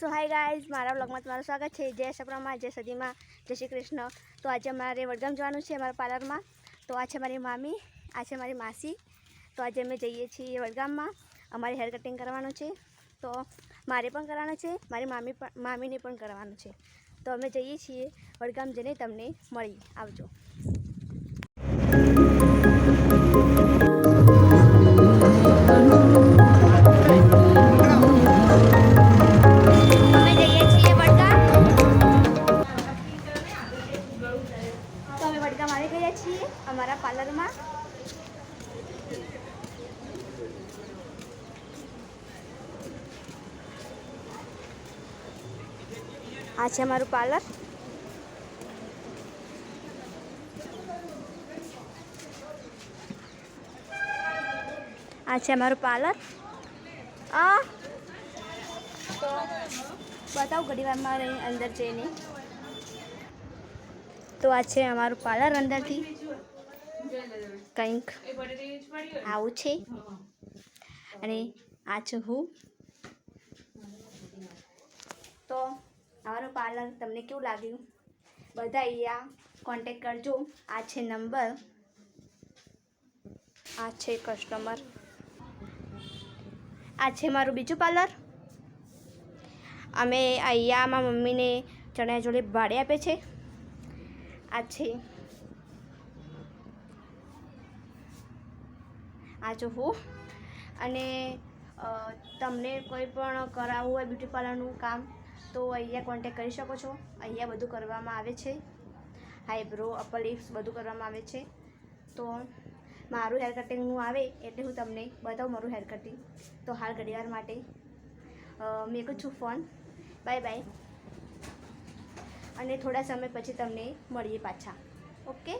સો hi guys મારા બ્લોગમાં તમારું સ્વાગત છે. જય સપ્રમા જય સદીમાં જય શ્રી કૃષ્ણ. તો આજે અમારે વડગામ જવાનું છે અમારા પાર્લરમાં. તો આ છે મારી મામી, આ છે મારી માસી. તો આજે અમે જઈએ છીએ વડગામમાં. અમારે હેર કટિંગ કરવાનું છે. તો મારે પણ કરવાનું છે, મારી મામી પણ, મામીને પણ કરવાનું છે. તો અમે જઈએ છીએ વડગામ જઈને તમને મળી આવજો. આવી ગયા છીએ અમારા પાર્લરમાં. આ છે અમારું પાર્લર. આ છે અમારું પાર્લર. આ. તો બતાવું ઘડી વારમાં અંદર જઈને. તો આ છે અમારું પાર્લર અંદરથી. કંઈક આવું છે. અને આ છું હું. તો અમારું પાર્લર તમને કેવું લાગ્યું? બધા અહીંયા કોન્ટેક કરજો. આ છે નંબર આ છે કસ્ટમર આ છે મારું બીજું પાર્લર અમે અહીંયા મમ્મીને ચણિયા ચોળી ભાડે આપે છે. આ છે. આ જો હું અને તમને કોઈ પણ કરાવવું હોય બ્યુટી પાર્લરનું કામ, તો અહીંયા કોન્ટેક કરી શકો છો. અહીંયા બધું કરવામાં આવે છે. આઈબ્રો અપર લિપ્સ બધું કરવામાં આવે છે. તો મારું હેર કટિંગનું આવે એટલે હું તમને બતાવું મારું હેર કટિંગ તો હાલ ઘડીવાર માટે મેં છું ફોન બાય બાય અને થોડા સમય પછી તમને મળીએ પાછા. ઓકે?